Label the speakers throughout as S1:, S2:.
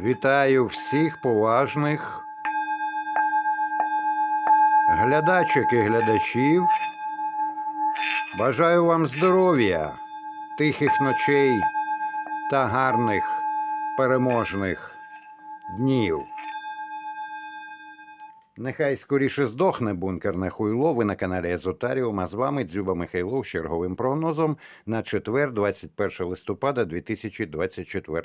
S1: Вітаю всіх поважних глядачок і глядачів. Бажаю вам здоров'я, тихих ночей та гарних переможних днів. Нехай скоріше здохне бункерне хуйло. Ви на каналі Езотаріум, а з вами Дзюба Михайлов з черговим прогнозом на четвер, 21 листопада 2024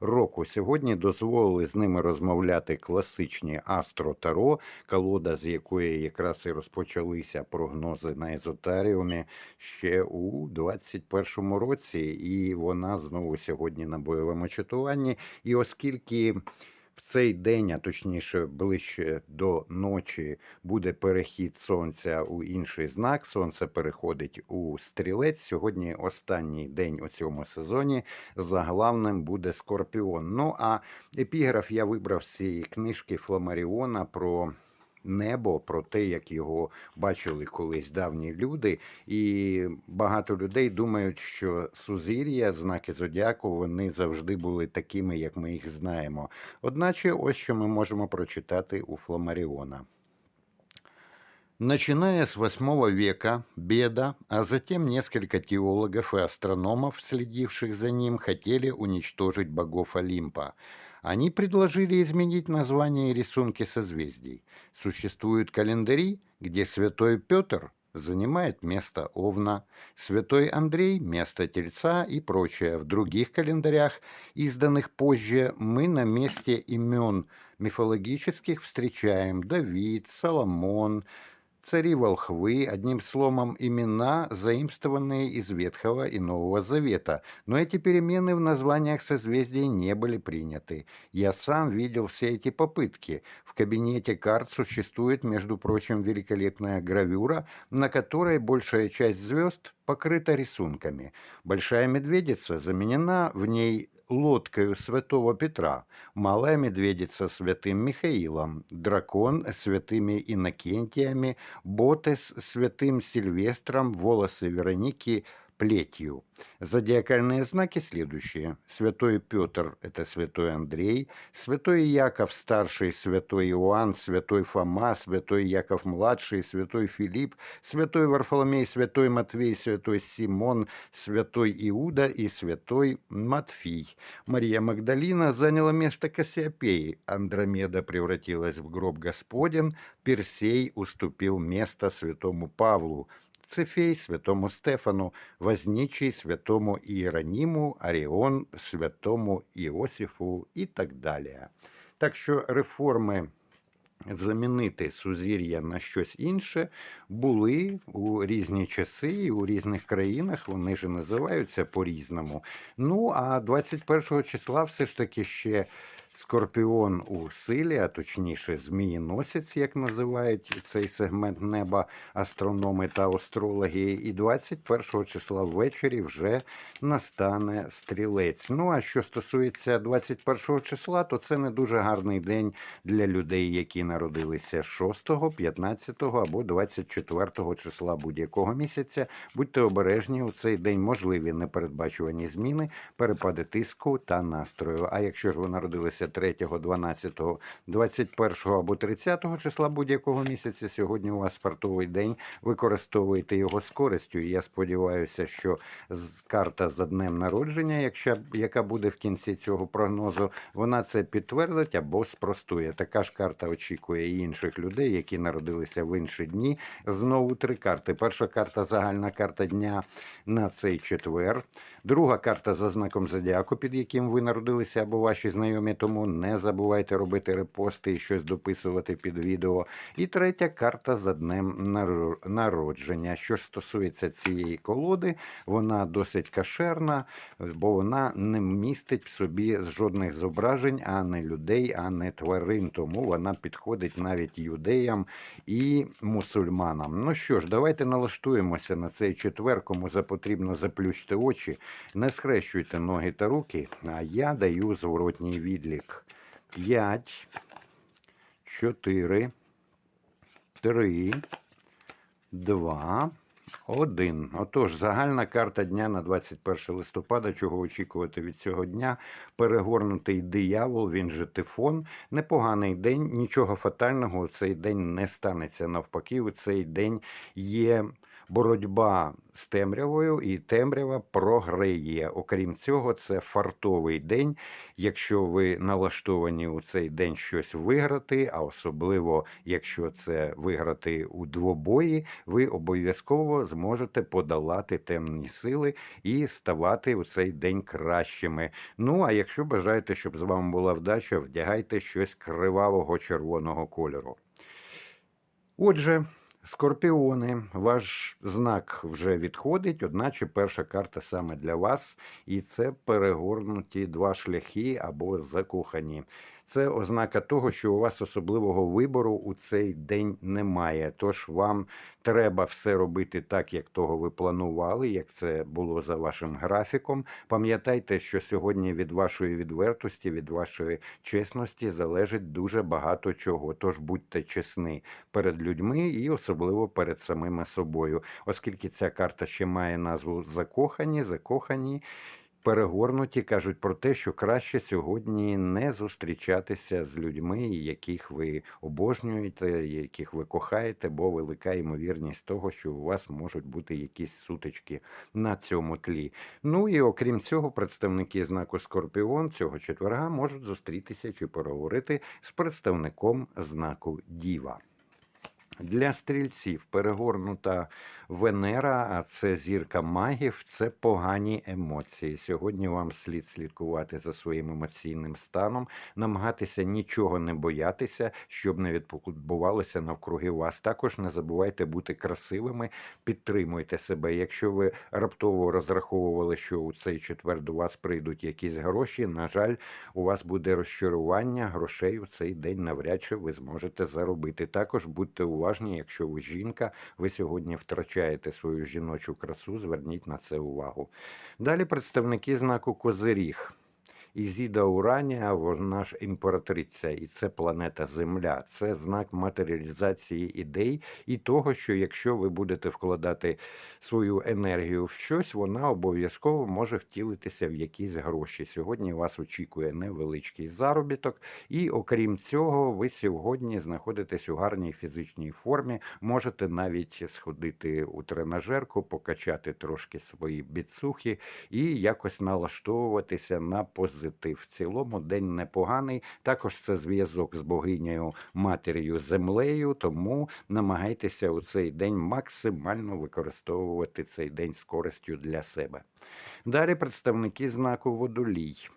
S1: року. Сьогодні дозволили з ними розмовляти класичні Астро Таро, колода, з якої якраз і розпочалися прогнози на Езотаріумі ще у 2021 році, і вона знову сьогодні на бойовому чатуванні. І оскільки в цей день, а точніше ближче до ночі, буде перехід сонця у інший знак. Сонце переходить у стрілець. Сьогодні останній день у цьому сезоні. Заглавним буде Скорпіон. Ну а епіграф я вибрав з цієї книжки Фламаріона про. Небо про те, як його бачили колись давні люди, і багато людей думають, що сузір'я, знаки зодіаку, вони завжди були такими, як ми їх знаємо. Одначе, ось що ми можемо прочитати у Фламаріона. Начиная с VIII века Беда, а затем несколько теологов и астрономов, следивших за ним, хотели уничтожить богов Олимпа. Они предложили изменить название и рисунки созвездий. Существуют календари, где святой Петр занимает место Овна, святой Андрей – место Тельца и прочее. В других календарях, изданных позже, мы на месте имен мифологических встречаем Давид, Соломон, цари волхвы, одним словом, имена, заимствованные из Ветхого и Нового Завета. Но эти перемены в названиях созвездий не были приняты. Я сам видел все эти попытки. В кабинете карт существует, между прочим, великолепная гравюра, на которой большая часть звезд покрыта рисунками. Большая медведица заменена в ней лодкою святого Петра, малая медведица святым Михаилом, дракон святыми Иннокентиями, боты с святым Сильвестром, волосы Вероники плетью. Зодиакальные знаки следующие. Святой Петр – это святой Андрей, святой Яков старший, святой Иоанн, святой Фома, святой Яков младший, святой Филипп, святой Варфоломей, святой Матвей, святой Симон, святой Иуда и святой Матфий. Мария Магдалина заняла место Кассиопеи, Андромеда превратилась в гроб Господен, Персей уступил место святому Павлу, Цефей святому Стефану, Возничий святому Іероніму, Аріон святому Іосифу і так далі. Так що реформи замінити сузір'я на щось інше були у різні часи і у різних країнах. Вони ж називаються по-різному. Ну а 21 числа все ж таки ще. Скорпіон у силі, а точніше, змієносець, як називають цей сегмент неба астрономи та астрологи. І 21 числа ввечері вже настане стрілець. Ну а що стосується 21 числа, то це не дуже гарний день для людей, які народилися 6, 15 або 24 числа будь-якого місяця. Будьте обережні у цей день можливі непередбачувані зміни, перепади тиску та настрою. А якщо ж ви народилися 3, 12, 21 або 30 числа будь-якого місяця, сьогодні у вас спортовий день, використовуйте його з користю. І я сподіваюся, що карта за днем народження, якщо, яка буде в кінці цього прогнозу, вона це підтвердить або спростує. Така ж карта очікує і інших людей, які народилися в інші дні. Знову три карти. Перша карта загальна карта дня на цей четвер. Друга карта за знаком зодіаку, під яким ви народилися або ваші знайомі, тому не забувайте робити репости і щось дописувати під відео. І третя карта за днем народження. Що ж стосується цієї колоди, вона досить кашерна, бо вона не містить в собі жодних зображень, а не людей, а не тварин. Тому вона підходить навіть юдеям і мусульманам. Ну що ж, давайте налаштуємося на цей четвер, кому потрібно заплющити очі. Не схрещуйте ноги та руки, а я даю зворотній відлік. 5, 4, 3, 2, Один. Отож, загальна карта дня на 21 листопада, чого очікувати від цього дня. Перегорнутий диявол, він же тифон. Непоганий день, нічого фатального у цей день не станеться. Навпаки, у цей день є боротьба з темрявою, і темрява програє. Окрім цього, це фартовий день. Якщо ви налаштовані у цей день щось виграти, а особливо якщо це виграти у двобої, ви обов'язково зможете подолати темні сили і ставати у цей день кращими. Ну а якщо бажаєте, щоб з вами була вдача, вдягайте щось кривавого червоного кольору. Отже, скорпіони, ваш знак вже відходить, одначе перша карта саме для вас, і це перегорнуті два шляхи або закохані. Це ознака того, що у вас особливого вибору у цей день немає. Тож вам треба все робити так, як того ви планували, як це було за вашим графіком. Пам'ятайте, що сьогодні від вашої відвертості, від вашої чесності залежить дуже багато чого. Тож будьте чесні перед людьми і особливо перед самими собою, оскільки ця карта ще має назву закохані, закохані. Перегорнуті кажуть про те, що краще сьогодні не зустрічатися з людьми, яких ви обожнюєте, яких ви кохаєте, бо велика ймовірність того, що у вас можуть бути якісь сутички на цьому тлі. Ну і окрім цього, представники знаку Скорпіон цього четверга можуть зустрітися чи переговорити з представником знаку Діва. Для стрільців перегорнута Венера, а це зірка магів, це погані емоції. Сьогодні вам слід слідкувати за своїм емоційним станом, намагатися нічого не боятися, щоб не відбувалося навкруги вас. Також не забувайте бути красивими, підтримуйте себе. Якщо ви раптово розраховували, що у цей четвер до вас прийдуть якісь гроші, на жаль, у вас буде розчарування грошей у цей день навряд чи ви зможете заробити. Також будьте уважні, якщо ви жінка, ви сьогодні втрачаєте свою жіночу красу, зверніть на це увагу. Далі представники знаку Козиріг. Ізіда Уранія, вона ж імператриця, і це планета Земля. Це знак матеріалізації ідей і того, що якщо ви будете вкладати свою енергію в щось, вона обов'язково може втілитися в якісь гроші. Сьогодні вас очікує невеличкий заробіток, і окрім цього, ви сьогодні знаходитесь у гарній фізичній формі. Можете навіть сходити у тренажерку, покачати трошки свої біцухи і якось налаштовуватися на позитив. В цілому день непоганий. Також це зв'язок з богинею матір'ю землею, тому намагайтеся у цей день максимально використовувати цей день з користю для себе. Далі представники знаку водолій.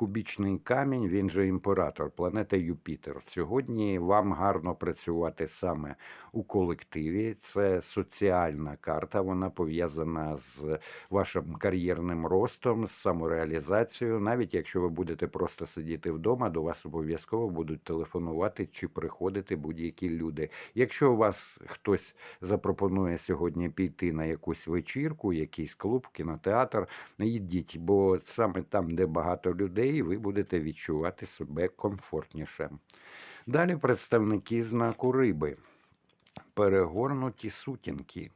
S1: Кубічний камінь, він же імператор, планета Юпітер. Сьогодні вам гарно працювати саме у колективі. Це соціальна карта, вона пов'язана з вашим кар'єрним ростом, з самореалізацією. Навіть якщо ви будете просто сидіти вдома, до вас обов'язково будуть телефонувати чи приходити будь-які люди. Якщо у вас хтось запропонує сьогодні піти на якусь вечірку, якийсь клуб, кінотеатр, йдіть, бо саме там, де багато людей, ви будете відчувати себе комфортніше. Далі представники знаку риби. Перегорнуті сутінки.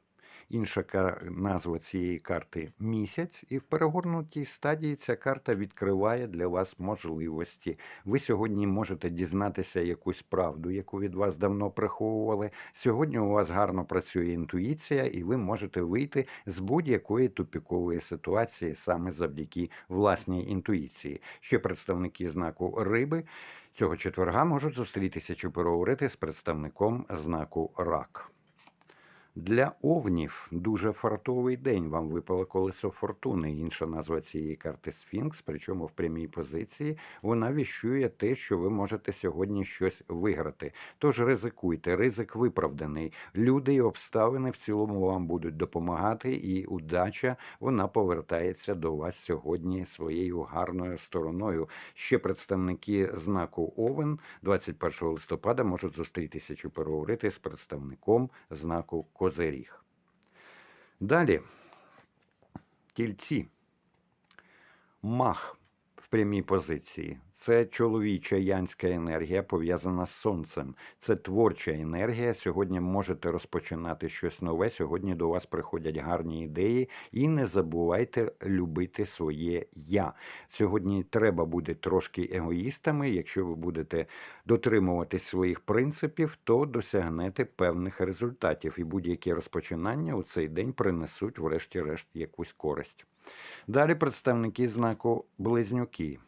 S1: Інша назва цієї карти місяць, і в перегорнутій стадії ця карта відкриває для вас можливості. Ви сьогодні можете дізнатися якусь правду, яку від вас давно приховували. Сьогодні у вас гарно працює інтуїція, і ви можете вийти з будь-якої тупікової ситуації саме завдяки власній інтуїції. Ще представники знаку риби цього четверга можуть зустрітися чи переговорити з представником знаку рак. Для овнів дуже фартовий день. Вам випало колесо фортуни. Інша назва цієї карти Сфінкс, причому в прямій позиції вона віщує те, що ви можете сьогодні щось виграти. Тож ризикуйте, ризик виправданий. Люди і обставини в цілому вам будуть допомагати, і удача вона повертається до вас сьогодні своєю гарною стороною. Ще представники знаку Овен 21 листопада можуть зустрітися чи переговорити з представником знаку Козиріг. Далі тільці. Мах. Прямій позиції. Це чоловіча янська енергія пов'язана з сонцем. Це творча енергія. Сьогодні можете розпочинати щось нове. Сьогодні до вас приходять гарні ідеї. І не забувайте любити своє я. Сьогодні треба бути трошки егоїстами. Якщо ви будете дотримуватись своїх принципів, то досягнете певних результатів. І будь-які розпочинання у цей день принесуть, врешті-решт, якусь користь. Далі представники знаку Близнюки.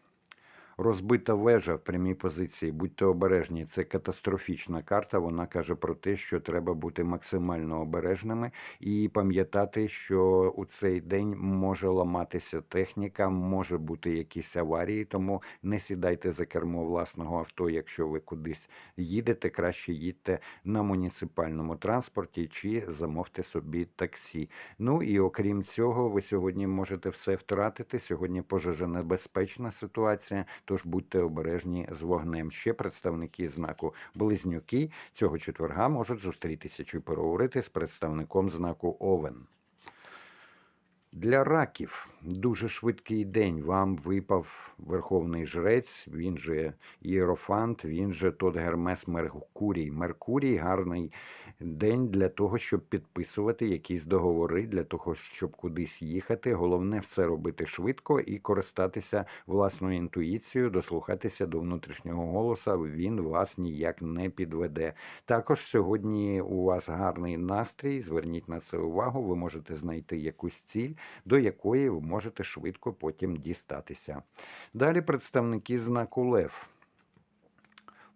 S1: Розбита вежа в прямій позиції, будьте обережні, це катастрофічна карта. Вона каже про те, що треба бути максимально обережними і пам'ятати, що у цей день може ламатися техніка, може бути якісь аварії, тому не сідайте за кермо власного авто, якщо ви кудись їдете, краще їдьте на муніципальному транспорті чи замовте собі таксі. Ну і окрім цього, ви сьогодні можете все втратити. Сьогодні пожежонебезпечна ситуація. Тож будьте обережні з вогнем. Ще представники знаку Близнюки цього четверга можуть зустрітися чи переговорити з представником знаку Овен. Для раків дуже швидкий день. Вам випав Верховний Жрець, він же Єрофант, він же тот Гермес Меркурій. Меркурій гарний день для того, щоб підписувати якісь договори, для того, щоб кудись їхати. Головне все робити швидко і користатися власною інтуїцією, дослухатися до внутрішнього голоса. Він вас ніяк не підведе. Також сьогодні у вас гарний настрій. Зверніть на це увагу. Ви можете знайти якусь ціль до якої ви можете швидко потім дістатися. Далі представники знаку Лев.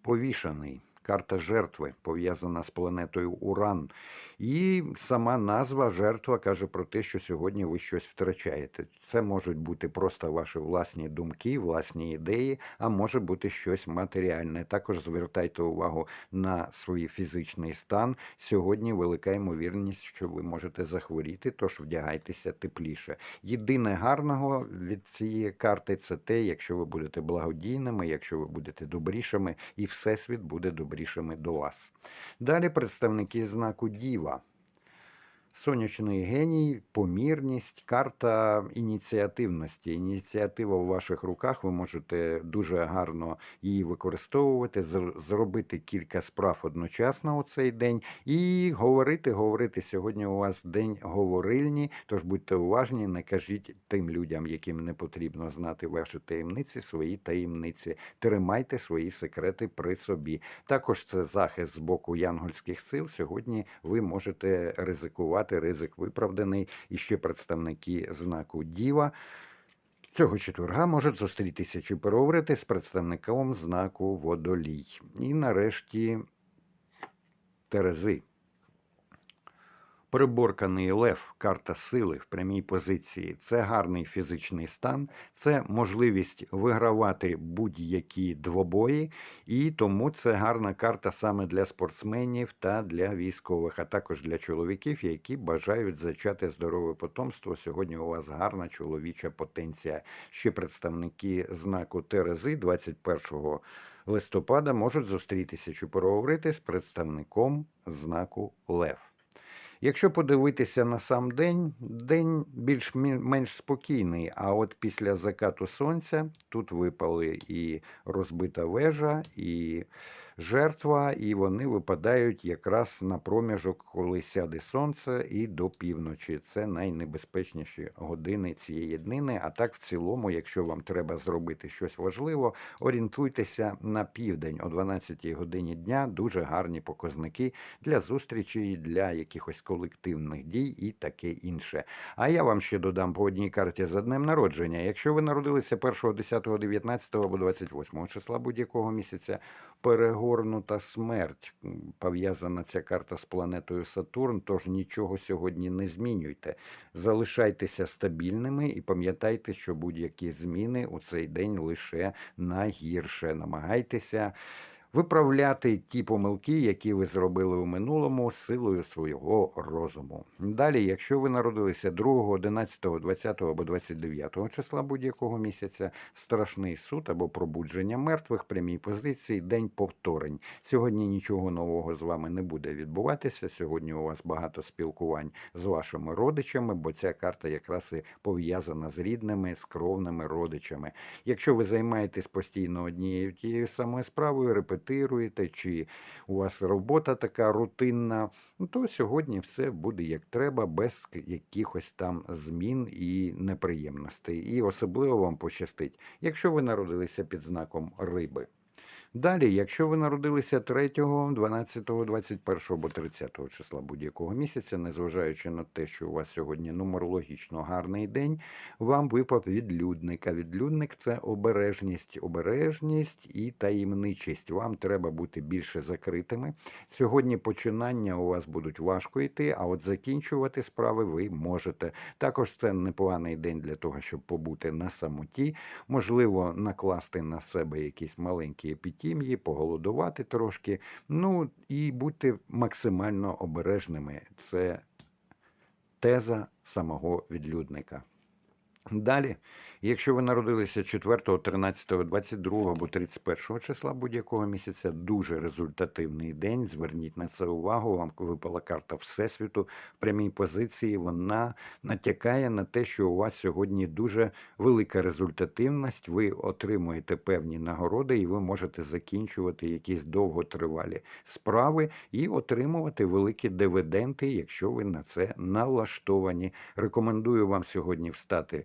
S1: Повішаний. Карта жертви пов'язана з планетою Уран. І сама назва жертва каже про те, що сьогодні ви щось втрачаєте. Це можуть бути просто ваші власні думки, власні ідеї, а може бути щось матеріальне. Також звертайте увагу на свій фізичний стан. Сьогодні велика ймовірність, що ви можете захворіти, тож вдягайтеся тепліше. Єдине гарного від цієї карти це те, якщо ви будете благодійними, якщо ви будете добрішими, і всесвіт буде добрішими до вас. Далі представники знаку Діва. Сонячний геній, помірність, карта ініціативності. Ініціатива в ваших руках. Ви можете дуже гарно її використовувати, зробити кілька справ одночасно у цей день і говорити, говорити. Сьогодні у вас день говорильні, тож будьте уважні, не кажіть тим людям, яким не потрібно знати ваші таємниці, свої таємниці. Тримайте свої секрети при собі. Також це захист з боку янгольських сил. Сьогодні ви можете ризикувати ризик виправданий. І ще представники знаку Діва. Цього четверга можуть зустрітися чи переговорити з представником знаку Водолій. І нарешті Терези. Приборканий лев, карта сили в прямій позиції це гарний фізичний стан, це можливість вигравати будь-які двобої, і тому це гарна карта саме для спортсменів та для військових, а також для чоловіків, які бажають зачати здорове потомство. Сьогодні у вас гарна чоловіча потенція. Ще представники знаку Терези 21 листопада можуть зустрітися чи переговорити з представником знаку Лев. Якщо подивитися на сам день, день більш-менш спокійний, а от після закату сонця тут випали і розбита вежа, і жертва, і вони випадають якраз на проміжок, коли сяде сонце, і до півночі. Це найнебезпечніші години цієї днини. А так, в цілому, якщо вам треба зробити щось важливе, орієнтуйтеся на південь о 12 годині дня. Дуже гарні показники для зустрічі, для якихось колективних дій і таке інше. А я вам ще додам по одній карті за днем народження. Якщо ви народилися 1, 10, 19 або 28 числа будь-якого місяця, перегорнута смерть. Пов'язана ця карта з планетою Сатурн, тож нічого сьогодні не змінюйте. Залишайтеся стабільними і пам'ятайте, що будь-які зміни у цей день лише на гірше. Намагайтеся виправляти ті помилки, які ви зробили у минулому силою свого розуму. Далі, якщо ви народилися 2, 11, 20 або 29 числа будь-якого місяця, страшний суд або пробудження мертвих, прямій позиції, день повторень. Сьогодні нічого нового з вами не буде відбуватися. Сьогодні у вас багато спілкувань з вашими родичами, бо ця карта якраз і пов'язана з рідними, з кровними родичами. Якщо ви займаєтесь постійно однією тією самою справою, репетируєте, чи у вас робота така рутинна, ну, то сьогодні все буде як треба, без якихось там змін і неприємностей. І особливо вам пощастить, якщо ви народилися під знаком риби. Далі, якщо ви народилися 3, 12, 21 або 30 числа будь-якого місяця, незважаючи на те, що у вас сьогодні нумерологічно гарний день, вам випав відлюдник. А відлюдник це обережність, обережність і таємничість. Вам треба бути більше закритими. Сьогодні починання у вас будуть важко йти, а от закінчувати справи ви можете. Також це непоганий день для того, щоб побути на самоті, можливо, накласти на себе якісь маленькі епітімії, поголодувати трошки. Ну і бути максимально обережними. Це теза самого відлюдника. Далі, якщо ви народилися 4, 13, 22 або 31 числа будь-якого місяця, дуже результативний день. Зверніть на це увагу. Вам випала карта Всесвіту в прямій позиції. Вона натякає на те, що у вас сьогодні дуже велика результативність. Ви отримуєте певні нагороди, і ви можете закінчувати якісь довготривалі справи і отримувати великі дивіденди, якщо ви на це налаштовані. Рекомендую вам сьогодні встати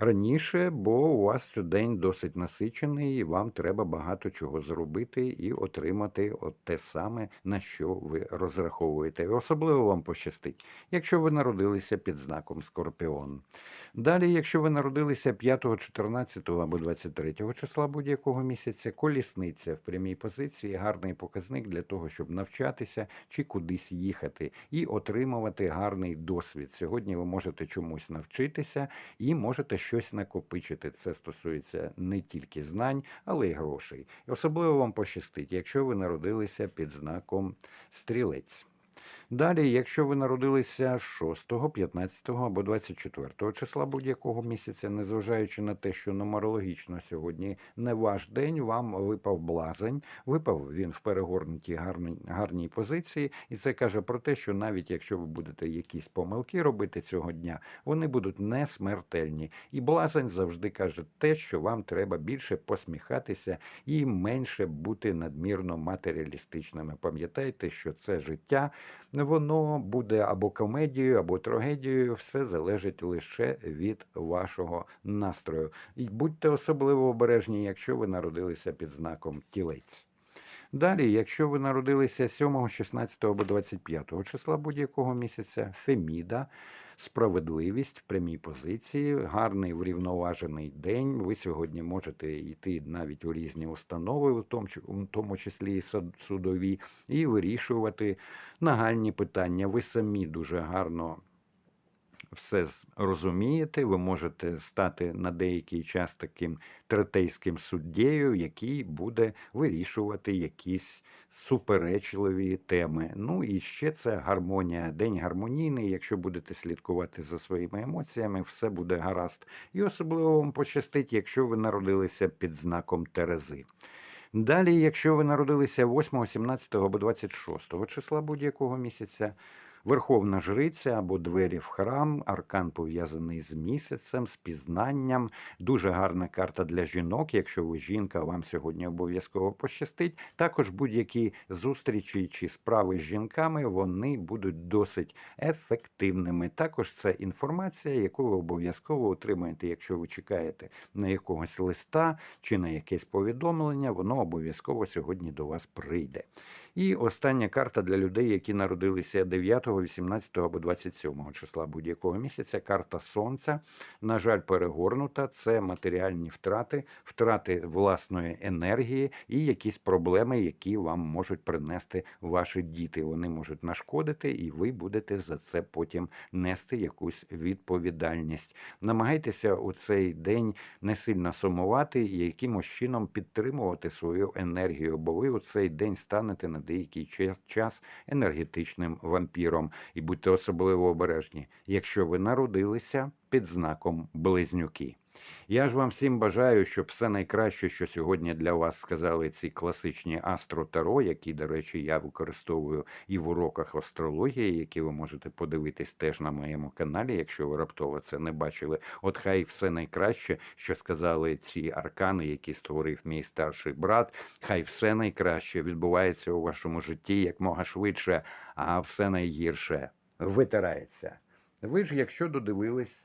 S1: раніше, бо у вас день досить насичений, і вам треба багато чого зробити і отримати от те саме, на що ви розраховуєте. І особливо вам пощастить, якщо ви народилися під знаком Скорпіон. Далі, якщо ви народилися 5, 14 або 23 числа будь-якого місяця, колісниця в прямій позиції гарний показник для того, щоб навчатися чи кудись їхати і отримувати гарний досвід. Сьогодні ви можете чомусь навчитися і можете щось накопичити. Це стосується не тільки знань, але й грошей. І особливо вам пощастить, якщо ви народилися під знаком стрілець. Далі, якщо ви народилися 6, 15 або 24 числа будь-якого місяця, незважаючи на те, що нумерологічно сьогодні не ваш день, вам випав блазень, випав він в перегорнутій гарній, гарній позиції, і це каже про те, що навіть якщо ви будете якісь помилки робити цього дня, вони будуть не смертельні. І блазень завжди каже те, що вам треба більше посміхатися і менше бути надмірно матеріалістичними. Пам'ятайте, що це життя воно буде або комедією, або трагедією. Все залежить лише від вашого настрою. І будьте особливо обережні, якщо ви народилися під знаком тілець. Далі, якщо ви народилися 7, 16 або 25 числа будь-якого місяця, Феміда, справедливість в прямій позиції, гарний врівноважений день. Ви сьогодні можете йти навіть у різні установи, у тому, тому числі і суд- судові, і вирішувати нагальні питання. Ви самі дуже гарно все розумієте, ви можете стати на деякий час таким третейським суддєю, який буде вирішувати якісь суперечливі теми. Ну і ще це гармонія, день гармонійний. Якщо будете слідкувати за своїми емоціями, все буде гаразд. І особливо вам пощастить, якщо ви народилися під знаком Терези. Далі, якщо ви народилися 8, 17 або 26 числа будь-якого місяця, Верховна жриця або двері в храм, аркан пов'язаний з місяцем, з пізнанням. Дуже гарна карта для жінок. Якщо ви жінка, вам сьогодні обов'язково пощастить. Також будь-які зустрічі чи справи з жінками вони будуть досить ефективними. Також це інформація, яку ви обов'язково отримаєте, якщо ви чекаєте на якогось листа чи на якесь повідомлення, воно обов'язково сьогодні до вас прийде. І остання карта для людей, які народилися 9, 18 або 27 числа будь-якого місяця. Карта Сонця. На жаль, перегорнута. Це матеріальні втрати, втрати власної енергії і якісь проблеми, які вам можуть принести ваші діти. Вони можуть нашкодити, і ви будете за це потім нести якусь відповідальність. Намагайтеся у цей день не сильно сумувати і якимось чином підтримувати свою енергію, бо ви у цей день станете на деякий час енергетичним вампіром. І будьте особливо обережні, якщо ви народилися під знаком близнюки. Я ж вам всім бажаю, щоб все найкраще, що сьогодні для вас сказали ці класичні астро-таро, які, до речі, я використовую і в уроках астрології, які ви можете подивитись теж на моєму каналі, якщо ви раптово це не бачили. От хай все найкраще, що сказали ці аркани, які створив мій старший брат. Хай все найкраще відбувається у вашому житті якмога швидше, а все найгірше витирається. Ви ж, якщо додивились